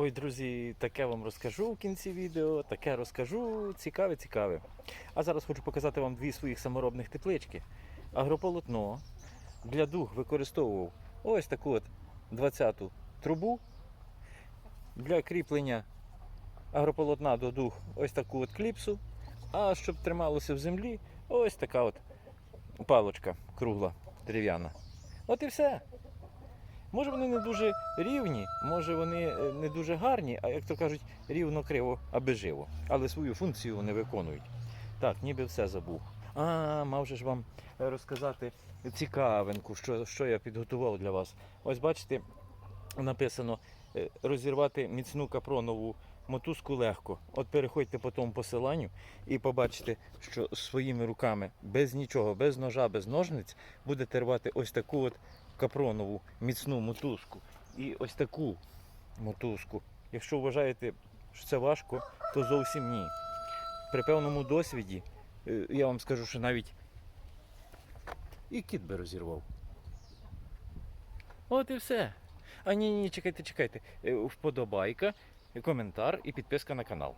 Ой, друзі, таке вам розкажу в кінці відео, таке розкажу, цікаве, цікаве. А зараз хочу показати вам дві своїх саморобних теплички. Агрополотно для дух використовував ось таку от 20-ту трубу. Для кріплення агрополотна до дух ось таку от кліпсу. А щоб трималося в землі, ось така от палочка кругла, дерев'яна. От і все. Може вони не дуже рівні, може вони е, не дуже гарні, а як то кажуть, рівно криво, аби живо. Але свою функцію вони виконують. Так, ніби все забув. А, мав же ж вам е, розказати цікавинку, що, що я підготував для вас. Ось бачите, написано е, розірвати міцну капронову мотузку легко. От переходьте по тому посиланню і побачите, що своїми руками, без нічого, без ножа, без ножниць, будете рвати ось таку от капронову міцну мотузку і ось таку мотузку. Якщо вважаєте, що це важко, то зовсім ні. При певному досвіді е, я вам скажу, що навіть і кіт би розірвав. От і все. А ні, ні, чекайте, чекайте. Е, Вподобайка, коментар і підписка на канал.